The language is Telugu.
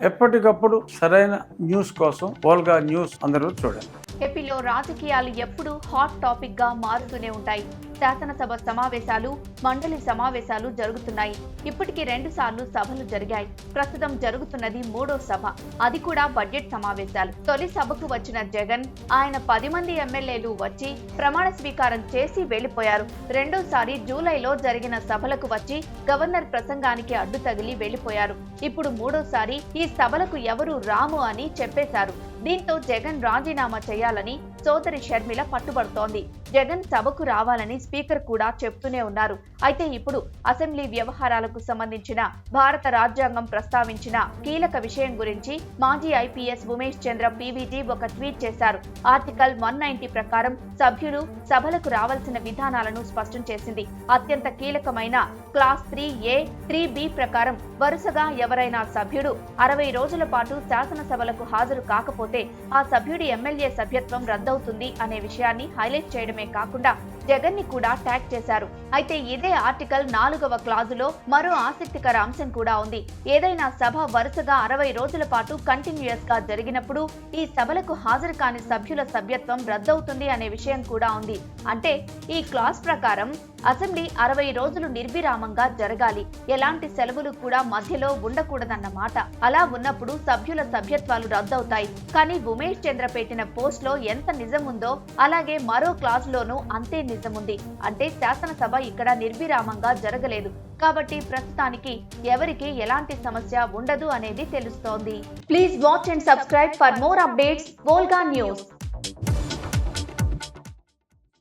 ఎప్పటికప్పుడు సరైన న్యూస్ కోసం ఓల్గా న్యూస్ అందరూ చూడండి. ఏపీలో రాజకీయాలు ఎప్పుడూ హాట్ టాపిక్గా మారుతూనే ఉంటాయి. శాసనసభ సమావేశాలు మండలి సమావేశాలు జరుగుతున్నాయి. ఇప్పటికి రెండు సార్లు సభలు జరిగాయి. ప్రస్తుతం జరుగుతున్నది మూడో సభ. అది కూడా బడ్జెట్ సమావేశాలు. తొలి సభకు వచ్చిన జగన్ ఆయన పది మంది ఎమ్మెల్యేలు వచ్చి ప్రమాణ స్వీకారం చేసి వెళ్ళిపోయారు రెండోసారి జూలైలో జరిగిన సభలకు వచ్చి గవర్నర్ ప్రసంగానికి అడ్డు తగిలి వెళ్ళిపోయారు ఇప్పుడు మూడోసారి ఈ సభలకు ఎవరు రాము అని చెప్పేశారు. దీంతో జగన్ రాజీనామా చేయాలని సోదరి షర్మిల పట్టుబడుతోంది. జగన్ సభకు రావాలని స్పీకర్ కూడా చెప్తూనే ఉన్నారు. అయితే ఇప్పుడు అసెంబ్లీ వ్యవహారాలకు సంబంధించిన భారత రాజ్యాంగం ప్రస్తావించిన కీలక విషయం గురించి మాజీ ఐపీఎస్ ఉమేష్ చంద్ర పీవీజీ ఒక ట్వీట్ చేశారు. ఆర్టికల్ వన్ నైన్టీ ప్రకారం సభ్యులు సభలకు రావాల్సిన విధానాలను స్పష్టం చేసింది. అత్యంత కీలకమైన class three A three B ప్రకారం వరుసగా ఎవరైనా సభ్యుడు అరవై రోజుల పాటు శాసనసభలకు హాజరు కాకపోతే ఆ సభ్యుడి ఎమ్మెల్యే సభ్యత్వం రద్దవుతుంది అనే విషయాన్ని హైలైట్ చేయడమే కాకుండా జగన్ని కూడా ట్యాగ్ చేశారు. అయితే ఇదే ఆర్టికల్ నాలుగవ క్లాజులో మరో ఆసక్తికర అంశం కూడా ఉంది. ఏదైనా సభ వరుసగా అరవై రోజుల పాటు కంటిన్యూయస్గా జరిగినప్పుడు ఈ సభలకు హాజరు కాని సభ్యుల సభ్యత్వం రద్దవుతుంది అనే విషయం కూడా ఉంది. అంటే ఈ క్లాస్ ప్రకారం అసెంబ్లీ అరవై రోజులు నిర్విరామంగా జరగాలి. ఎలాంటి సెలవులు కూడా మధ్యలో ఉండకూడదన్నమాట. అలా ఉన్నప్పుడు సభ్యుల సభ్యత్వాలు రద్దవుతాయి. కానీ ఉమేష్ చంద్ర పెట్టిన పోస్ట్లో ఎంత నిజం ఉందో అలాగే మరో క్లాస్ లోనూ అంతే నిజముంది. అంటే శాసనసభ ఇక్కడ నిర్విరామంగా జరగలేదు. కాబట్టి ప్రస్తుతానికి ఎవరికి ఎలాంటి సమస్య ఉండదు అనేది తెలుస్తోంది. Please watch and subscribe for more updates Volga news